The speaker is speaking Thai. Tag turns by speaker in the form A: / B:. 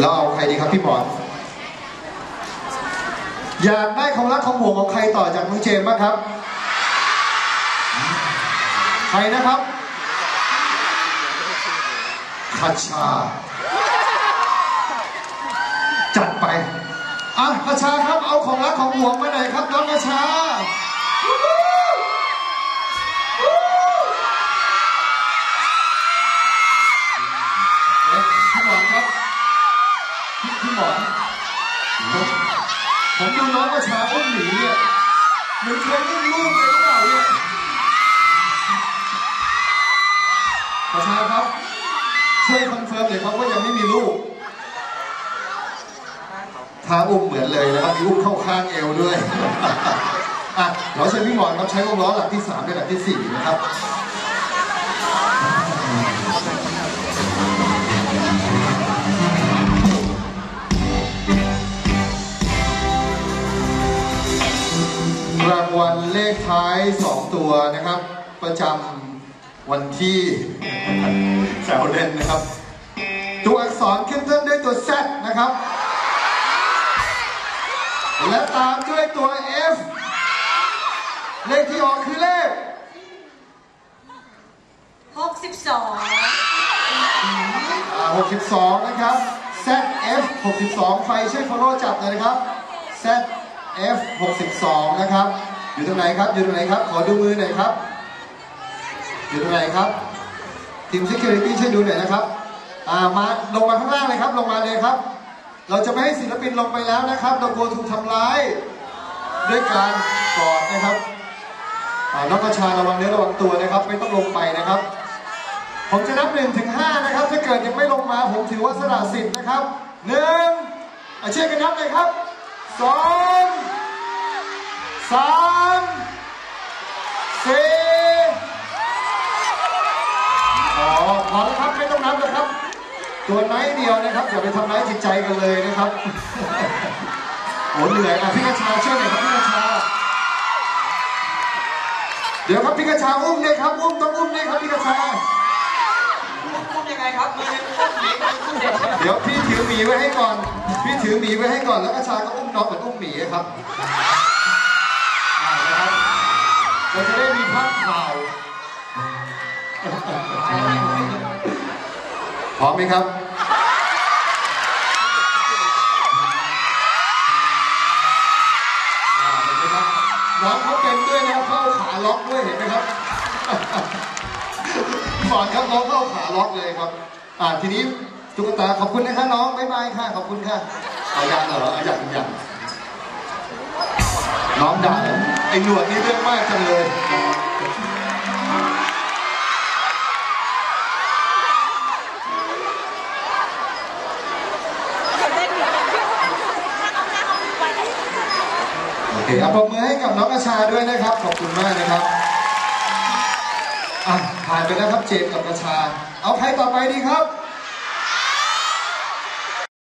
A: เราเอาใครดีครับพี่หมอน อยากได้ของรักของห่วงของใครต่อจากน้องเจมส์บ้างครับ ใครนะครับคัชชา จัดไป อะคัชชาครับเอาของรัก หมอนผมผมดูน้องประชาอุ้มหนีเนี่ยเหมือนเคยอุ้มลูกเลยหรือเปล่าเนี่ยประชาครับช่วยคอนเฟิร์มหน่อยครับว่ายังไม่มีลูกท้าอุ้มเหมือนเลยนะครับมีอุ้มเข้าข้างเอวด้วยอะเราเชิญพี่หมอนครับใช้วงล้อหลักที่สามและหลักที่สี่นะครับ วัลเลขท้าย 2 ตัวนะครับ ประจำวันที่แซวเล่นนะครับ ตัวอักษรขึ้นต้นด้วยตัว Z นะครับ และตามด้วยตัว F เลขที่ออกคือเลข
B: 62
A: อ่า62 นะครับ ZF 62ไฟช่วย follow จับหน่อยนะครับ ZF 62 นะครับ อยู่ตรงไหนครับ อยู่ตรงไหนครับ ขอดูมือหน่อยครับ อยู่ตรงไหนครับทีม security ช่วยดูหน่อยนะครับอ่ามาลงมาข้างล่างเลยครับ ลงมาเลยครับ เราจะไม่ให้ศิลปินลงไปแล้วนะครับ เรากลัวถูกทำร้าย ด้วยการกอดนะครับอ่าน้องกระชาระวังเนื้อระวังตัวนะครับ ไม่ต้องลงไปนะครับ ผมจะนับหนึ่งถึงห้านะครับ ถ้าเกิดยังไม่ลงมาผมถือว่าสละสิทธิ์นะครับหนึ่งอะช่วยกันนับเลยครับสองสาม สี่อ๋อพอแล้วครับไม่ต้องนับนะครับ ตัวน้อยเดียวนะครับอย่าไปทำร้ายจิตใจกันเลยนะครับโอ้เหนื่อยอะพี่กระชาช่วยหน่อยครับพี่กระชาเดี๋ยวครับพี่กระชาอุ้มเลยครับอุ้มต้องอุ้มเลยครับพี่กระชา
B: พูดยังไงครับมือนึงพูดหมีมือพูดเด็ก
A: เดี๋ยวพี่ถือหมีไว้ให้ก่อน พี่ถือหมีไว้ให้ก่อนแล้วกระชาก็อุ้มน้องเหมือนอุ้มหมีครับ พร้อมไหมครับ น้องเขาเป็นด้วยนะเขาเอาขาล็อกด้วยเห็นไหมครับหมอนครับน้องเข้าขาล็อกเลยครับ อ่าทีนี้ตุ๊กตาขอบคุณนะคะน้องบ๊ายบายค่ะขอบคุณค่ะเอายังเหรอเอายังยังน้องด่าไอ้หนวดนี่เรื่องมากจังเลย เคเอาปรบมือให้กับน้องกระชาด้วยนะครับ ขอบคุณมากนะครับอะผ่านไปแล้วครับเจมส์กับกระชา เอาใครต่อไปดีครับ